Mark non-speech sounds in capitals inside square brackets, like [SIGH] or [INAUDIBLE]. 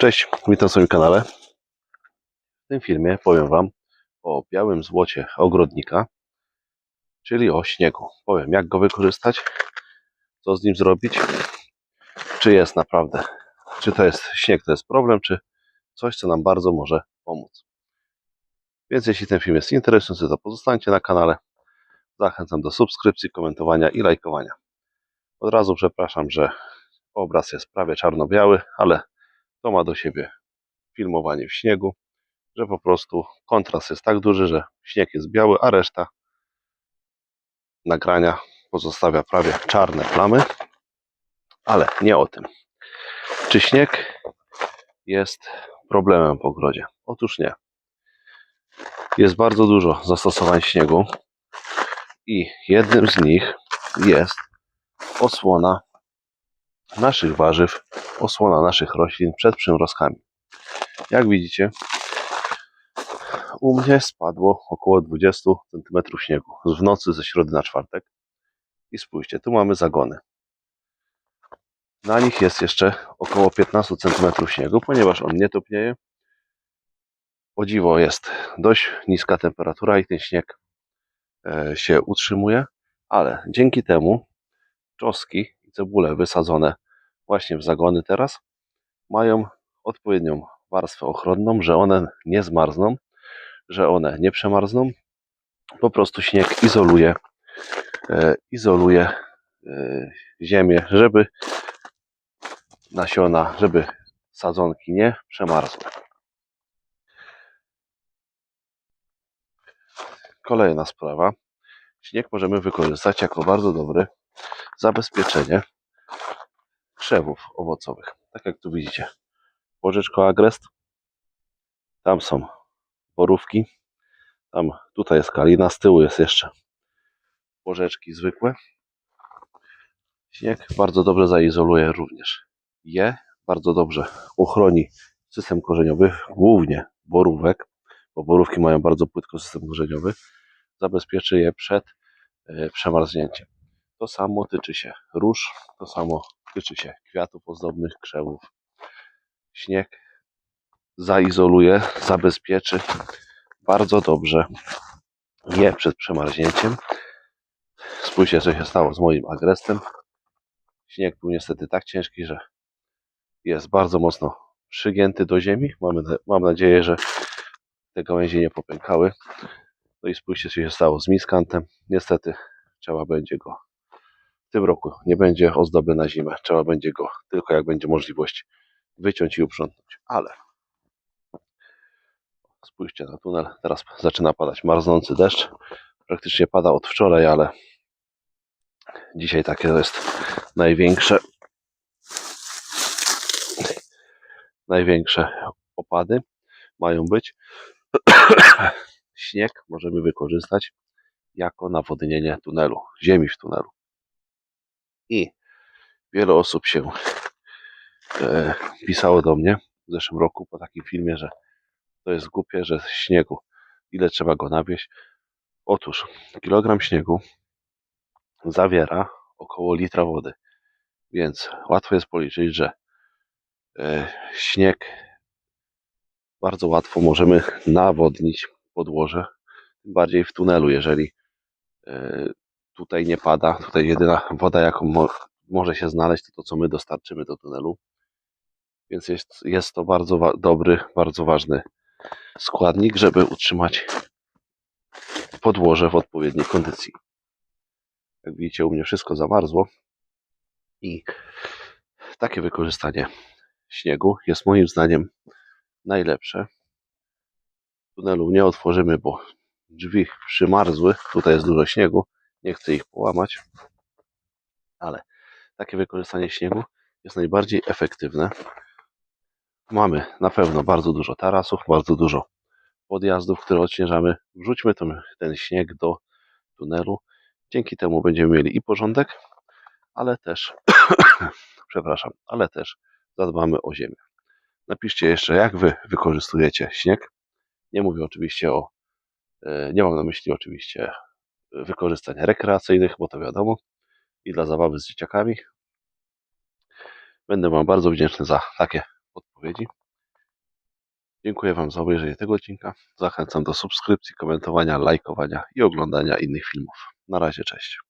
Cześć, witam w swoim kanale. W tym filmie powiem Wam o białym złocie ogrodnika, czyli o śniegu. Powiem, jak go wykorzystać, co z nim zrobić, czy jest naprawdę, czy to jest śnieg, to jest problem, czy coś, co nam bardzo może pomóc. Więc jeśli ten film jest interesujący, to pozostańcie na kanale. Zachęcam do subskrypcji, komentowania i lajkowania. Od razu przepraszam, że obraz jest prawie czarno-biały, ale to ma do siebie filmowanie w śniegu, że po prostu kontrast jest tak duży, że śnieg jest biały, a reszta nagrania pozostawia prawie czarne plamy. Ale nie o tym. Czy śnieg jest problemem w ogrodzie? Otóż nie. Jest bardzo dużo zastosowań śniegu i jednym z nich jest osłona naszych warzyw, osłona naszych roślin przed przymrozkami. Jak widzicie, u mnie spadło około 20 cm śniegu w nocy ze środy na czwartek. I spójrzcie, tu mamy zagony. Na nich jest jeszcze około 15 cm śniegu, ponieważ on nie topnieje. O dziwo jest dość niska temperatura i ten śnieg e, się utrzymuje, ale dzięki temu czosnki cebule wysadzone właśnie w zagony teraz mają odpowiednią warstwę ochronną, że one nie zmarzną, że one nie przemarzną. Po prostu śnieg izoluje, e, izoluje e, ziemię, żeby nasiona, żeby sadzonki nie przemarzły. Kolejna sprawa. Śnieg możemy wykorzystać jako bardzo dobre zabezpieczenie krzewów owocowych. Tak jak tu widzicie, porzeczko agrest, tam są borówki, tam tutaj jest kalina, z tyłu jest jeszcze porzeczki zwykłe. Śnieg bardzo dobrze zaizoluje również je, bardzo dobrze uchroni system korzeniowy, głównie borówek, bo borówki mają bardzo płytko system korzeniowy, zabezpieczy je przed e, przemarznięciem. To samo tyczy się róż, to samo tyczy się kwiatów ozdobnych, krzewów. Śnieg zaizoluje, zabezpieczy bardzo dobrze je przed przemarznięciem. Spójrzcie, co się stało z moim agrestem. Śnieg był niestety tak ciężki, że jest bardzo mocno przygięty do ziemi. Mamy, mam nadzieję, że te gałęzie nie popękały. No i spójrzcie, co się stało z miskantem. Niestety trzeba będzie go w tym roku nie będzie ozdoby na zimę. Trzeba będzie go tylko jak będzie możliwość wyciąć i uprzątnąć. Ale spójrzcie na tunel. Teraz zaczyna padać marznący deszcz. Praktycznie pada od wczoraj, ale dzisiaj takie to jest największe największe opady mają być. [COUGHS] Śnieg możemy wykorzystać jako nawodnienie tunelu, ziemi w tunelu. I wiele osób się e, pisało do mnie w zeszłym roku po takim filmie, że to jest głupie, że śniegu, ile trzeba go nawieść. Otóż kilogram śniegu zawiera około litra wody, więc łatwo jest policzyć, że e, śnieg bardzo łatwo możemy nawodnić podłoże, tym bardziej w tunelu, jeżeli e, tutaj nie pada, tutaj jedyna woda, jaką mo może się znaleźć, to to, co my dostarczymy do tunelu. Więc jest, jest to bardzo dobry, bardzo ważny składnik, żeby utrzymać podłoże w odpowiedniej kondycji. Jak widzicie, u mnie wszystko zamarzło i takie wykorzystanie śniegu jest moim zdaniem najlepsze. Tunelu nie otworzymy, bo drzwi przymarzły. Tutaj jest dużo śniegu. Nie chcę ich połamać, ale takie wykorzystanie śniegu jest najbardziej efektywne. Mamy na pewno bardzo dużo tarasów, bardzo dużo podjazdów, które odśnieżamy. Wrzućmy ten, ten śnieg do tunelu. Dzięki temu będziemy mieli i porządek, ale też, [COUGHS] przepraszam, ale też zadbamy o ziemię. Napiszcie jeszcze, jak wy wykorzystujecie śnieg. Nie mówię oczywiście o, e, nie mam na myśli oczywiście wykorzystań rekreacyjnych, bo to wiadomo, i dla zabawy z dzieciakami. Będę Wam bardzo wdzięczny za takie odpowiedzi. Dziękuję Wam za obejrzenie tego odcinka. Zachęcam do subskrypcji, komentowania, lajkowania i oglądania innych filmów. Na razie, cześć.